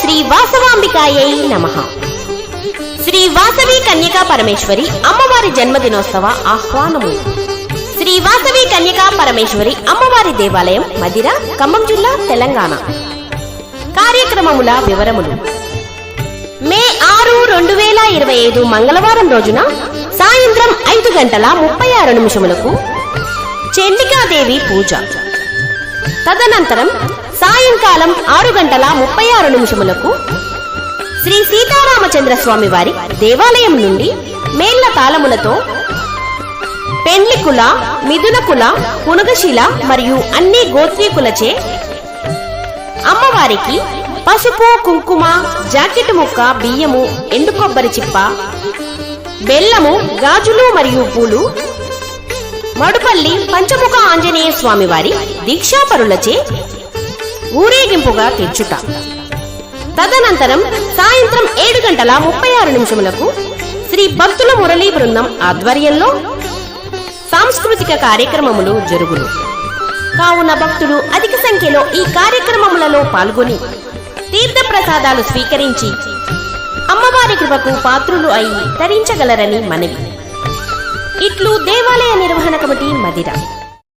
శ్రీ వాసవాంబికాయై నమ. శ్రీ వాసవి కన్యకా పరమేశ్వరి అమ్మవారి జన్మదినోత్సవ ఆహ్వానము. శ్రీ వాసవి కన్యకా పరమేశ్వరి అమ్మవారి దేవాలయం మదిర ఖమ్మం జిల్లా తెలంగాణ. కార్యక్రమముల వివరములు. మే ఆరు రెండు వేల ఇరవై ఐదు మంగళవారం రోజున సాయంత్రం ఐదు గంటల ముప్పై ఆరు నిమిషములకు చండికాదేవి పూజ. తదనంతరం సాయంకాలం ఆరు గంటల ముప్పై ఆరు నిమిషములకు శ్రీ సీతారామచంద్ర స్వామి వారి దేవాలయం నుండి మేళ్ళ తాళములతో పెండ్లికుల మిథునకుల మిథున పునగశిల మరియు అన్ని గోత్రీకులచే అమ్మవారికి పసుపు కుంకుమ జాకెట్ ముక్క బియ్యము ఎండు కొబ్బరి చిప్ప బెల్లము గాజులు మరియు పూలు మడుపల్లి పంచముఖ ఆంజనేయ స్వామివారి దీక్షాపరులచే ఊరేగింపుగా తెచ్చుట తదనంతరం సాయంత్రం ఏడు గంటల ముప్పై ఆరు నిమిషములకు శ్రీ భక్తుల మురళీ బృందం ఆధ్వర్యంలో సాంస్కృతిక కార్యక్రమములు జరుగును. కావున భక్తులు అధిక సంఖ్యలో ఈ కార్యక్రమములలో పాల్గొని తీర్థ ప్రసాదాలు స్వీకరించి అమ్మవారి కృపకు పాత్రులు అయి తరించగలరని మనవి. ఇట్లు దేవాలయ నిర్వహణ కమిటీ మదిర.